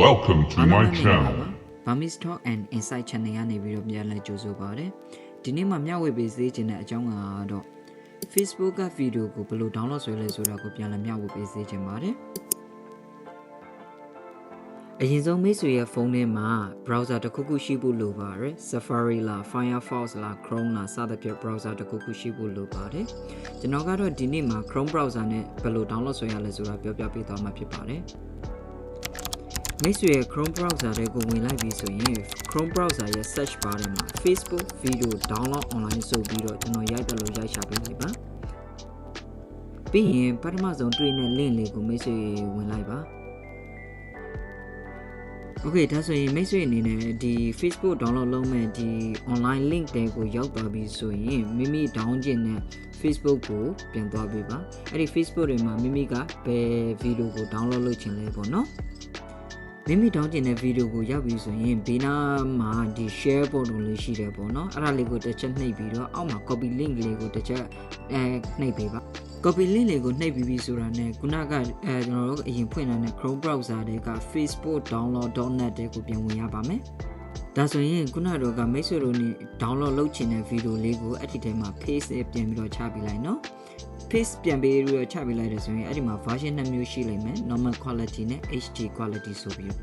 Welcome to အားလုံး my ပဲမင်္ဂလာ channel. ပါ Burmese Talk and Insight Channel ကနေပြီးတော့ပြန်လည်ကြိုဆိုပါရစေဒီနေ့မှမျှဝေပေးစေချင်တဲ့အကြောင်းကတော့ Facebook ကဗီဒီယိုကိုဘယ်လို download ဆွဲလဲဆိုတာကိုပြန်လည်မျှဝေပေးစေချင်ပါတယ်အရင်ဆုံးမိတ်ဆွေရဲ့ဖုန်းထဲမှာ browser တစ်ခုခုရှိဖို့လိုပါတယ် Safari လား Firefox လား Chrome လားစသဖြင့် browser တစ်ခုခုရှိဖို့လိုပါတယ်ကျွန်တော်ကတော့ဒီနေ့မှာ Chrome browser နဲ့ဘယ်လို download ဆွဲရလဲဆိုတာပြောပြပေးသွားမှာဖြစ်ပါတယ် မိတ်ဆွေရဲ့ Chrome browser တွေကိုဝင်လိုက်ပြီဆိုရင် Chrome browser ရဲ့ search bar ထဲမှာ Facebook video download online ဆိုပြီးတော့ကျွန်တော်ရိုက်တယ်လို့ရိုက်ရှာပေးလိုက်ပါပြီးရင်ပထမဆုံးတွေ့တဲ့ link လေးကိုမိတ်ဆွေဝင်လိုက်ပါ Okay ဒါဆိုရင်မိတ်ဆွေအနေနဲ့ဒီ Facebook download လုပ်မဲ့ဒီ online link တွေကိုရောက်သွားပြီဆိုရင်မိမိ down ကျင်တဲ့ Facebook ကိုပြန်သွားပေးပါအဲ့ဒီ Facebook တွေမှာမိမိကဘယ် video ကို download လုပ်ချင်လဲပေါ့နော် မိမိတောင်းကျင်တဲ့ဗီဒီယိုကိုရောက်ပြီဆိုရင်ဘေးနားမှာဒီ share ပေါ်တုံးလေးရှိတယ်ပေါ့နော်အဲ့ဒါလေးကိုတစ်ချက်နှိပ်ပြီးတော့အောက်မှာ copy link လေးကိုတစ်ချက်အဲနှိပ်ပေးပါ copy link လေးကိုနှိပ်ပြီးပြီဆိုတာနဲ့ခုနကအဲကျွန်တော်တို့အရင်ဖွင့်လာတဲ့ Chrome browser တွေက Facebook download.net တဲ့ကိုပြန်ဝင်ရပါမယ်ဒါဆိုရင်ခုနတော့ကမိတ်ဆွေတို့နေ download လုပ်ချင်တဲ့ဗီဒီယိုလေးကိုအဲ့ဒီထဲမှာ paste နဲ့ပြန်ပြီးတော့ချပေးလိုက်နော် paste ပြန်ပေးပြီးတော့ချပေးလိုက်တယ်ဆိုရင်အဲ့ဒီမှာ version နှစ်မျိုးရှိလိမ့်မယ် normal quality နဲ့ HD quality ဆိုပြီး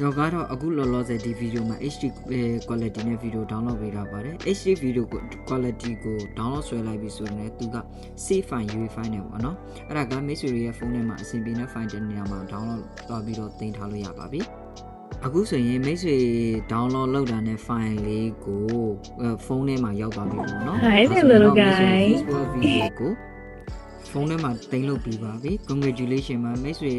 တော့ကျွန်တော်ကတော့အခုလောလောဆယ်ဒီဗီဒီယိုမှာ HD quality နဲ့ဗီဒီယို download ပေးထားပါတယ် HD video quality ကို download ဆွဲလိုက်ပြီဆိုရင်သူက save file UEFI file နဲ့ပေါ့နော်အဲ့ဒါကမိတ်ဆွေတွေရဲ့ဖုန်းထဲမှာအဆင်ပြေတဲ့ file တစ်နေရာမှာ download လုပ်ပြီးတော့တင်ထားလို့ရပါပြီအခုဆိုရင်မိတ်ဆွေ download လုပ်တာနဲ့ file လေးကိုဖုန်းထဲမှာရောက်သွားပြီပေါ့နော် Hi there, little guy. Facebook video ကိုဖု န်းထဲမှာတင်လုပ်ပြီးပါပြီ congratulation ပါမိတ်ဆွေ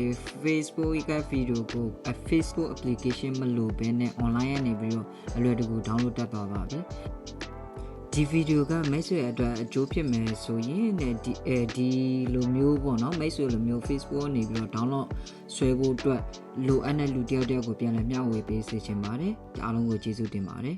Facebook ကဗီဒီယိုကို Facebook application မလိုဘဲနဲ့ online ကနေပြီးတော့အလွယ်တကူ download တက်သွားပါပြီဒီဗီဒီယိုကမိတ်ဆွေအတွက်အကျိုးဖြစ်မယ်ဆိုရင်ねဒီအဲဒီလိုမျိုးပေါ့နော်မိတ်ဆွေလိုမျိုး Facebook ကနေပြီးတော့ download ဆွဲဖို့အတွက်လိုအပ်တဲ့လူတစ်ယောက်တစ်ယောက်ကိုပြန်လည်မျှဝေပေးစေချင်ပါတယ်အားလုံးကိုကျေးဇူးတင်ပါတယ်